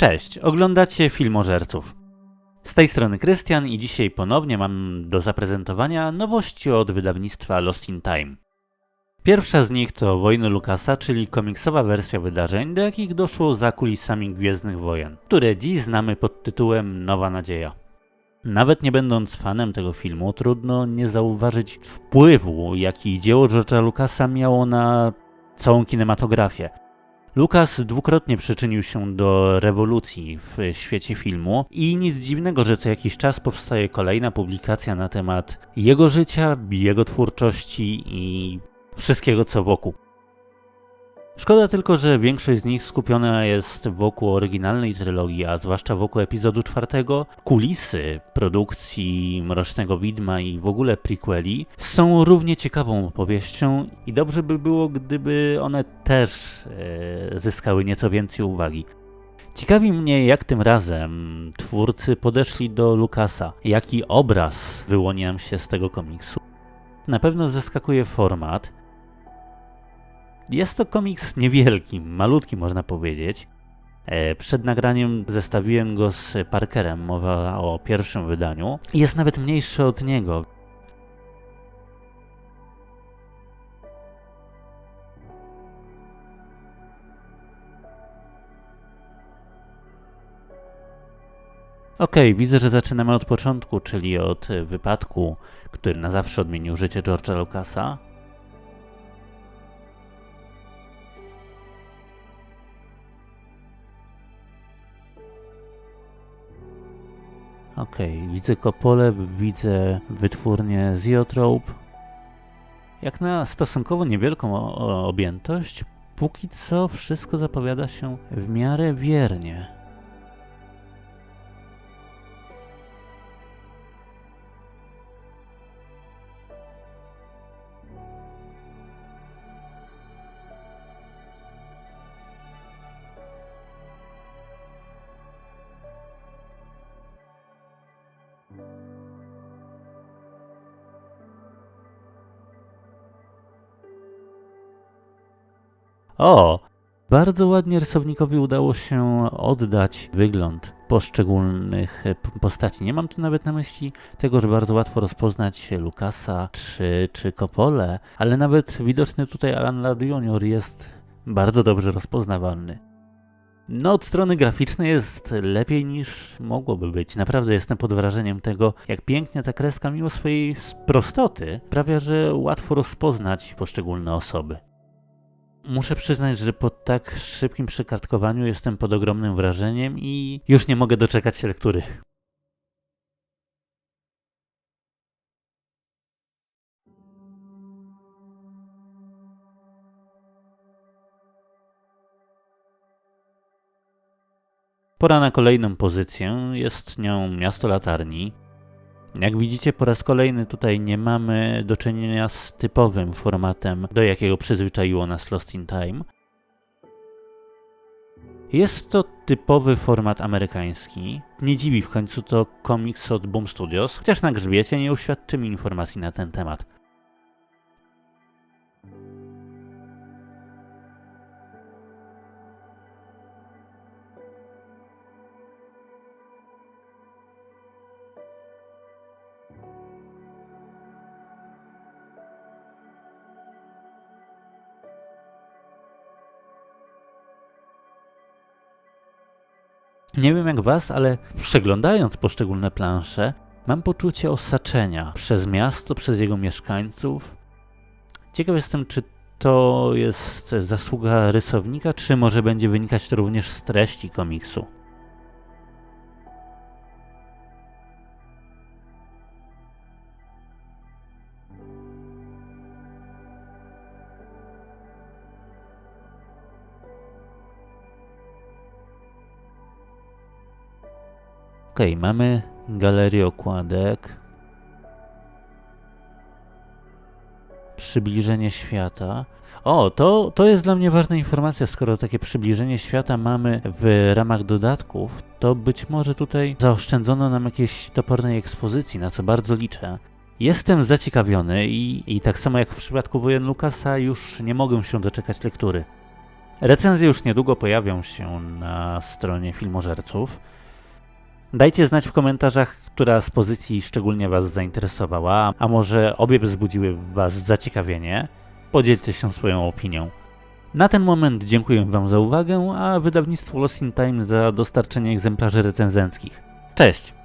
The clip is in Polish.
Cześć, oglądacie Filmożerców. Z tej strony Krystian i dzisiaj ponownie mam do zaprezentowania nowości od wydawnictwa Lost in Time. Pierwsza z nich to Wojny Lukasa, czyli komiksowa wersja wydarzeń, do jakich doszło za kulisami Gwiezdnych Wojen, które dziś znamy pod tytułem Nowa Nadzieja. Nawet nie będąc fanem tego filmu, trudno nie zauważyć wpływu, jaki dzieło George'a Lucasa miało na całą kinematografię. Lucas dwukrotnie przyczynił się do rewolucji w świecie filmu i nic dziwnego, że co jakiś czas powstaje kolejna publikacja na temat jego życia, jego twórczości i wszystkiego co wokół. Szkoda tylko, że większość z nich skupiona jest wokół oryginalnej trylogii, a zwłaszcza wokół epizodu czwartego. Kulisy produkcji Mrocznego Widma i w ogóle prequeli są równie ciekawą opowieścią i dobrze by było, gdyby one też e, zyskały nieco więcej uwagi. Ciekawi mnie, jak tym razem twórcy podeszli do Lukasa, jaki obraz wyłoni nam się z tego komiksu. Na pewno zaskakuje format, jest to komiks niewielki, malutki można powiedzieć. E, przed nagraniem zestawiłem go z Parkerem, mowa o pierwszym wydaniu. Jest nawet mniejszy od niego. Okay, widzę, że zaczynamy od początku, czyli od wypadku, który na zawsze odmienił życie George'a Lucasa. Widzę Kopole, widzę wytwórnię Ziotrope. Jak na stosunkowo niewielką objętość, póki co wszystko zapowiada się w miarę wiernie. O, bardzo ładnie rysownikowi udało się oddać wygląd poszczególnych postaci. Nie mam tu nawet na myśli tego, że bardzo łatwo rozpoznać Lukasa czy, czy Kopole, ale nawet widoczny tutaj Alan Ladd Jr. jest bardzo dobrze rozpoznawalny. No, od strony graficznej jest lepiej niż mogłoby być. Naprawdę jestem pod wrażeniem tego, jak pięknie ta kreska, mimo swojej prostoty, sprawia, że łatwo rozpoznać poszczególne osoby. Muszę przyznać, że po tak szybkim przekartkowaniu jestem pod ogromnym wrażeniem i już nie mogę doczekać się lektury. Pora na kolejną pozycję, jest nią Miasto Latarni. Jak widzicie, po raz kolejny tutaj nie mamy do czynienia z typowym formatem, do jakiego przyzwyczaiło nas Lost in Time. Jest to typowy format amerykański. Nie dziwi w końcu to komiks od Boom Studios, chociaż na grzbiecie nie uświadczy mi informacji na ten temat. Nie wiem jak was, ale przeglądając poszczególne plansze, mam poczucie osaczenia przez miasto, przez jego mieszkańców. Ciekaw jestem, czy to jest zasługa rysownika, czy może będzie wynikać to również z treści komiksu. Mamy galerię okładek. Przybliżenie świata. O, to, to jest dla mnie ważna informacja. Skoro takie przybliżenie świata mamy w ramach dodatków, to być może tutaj zaoszczędzono nam jakiejś topornej ekspozycji, na co bardzo liczę. Jestem zaciekawiony i, i tak samo jak w przypadku wojen Lukasa, już nie mogę się doczekać lektury. Recenzje już niedługo pojawią się na stronie filmożerców. Dajcie znać w komentarzach, która z pozycji szczególnie Was zainteresowała, a może obie wzbudziły w Was zaciekawienie. Podzielcie się swoją opinią. Na ten moment dziękuję Wam za uwagę, a wydawnictwu Lost in Time za dostarczenie egzemplarzy recenzenckich. Cześć!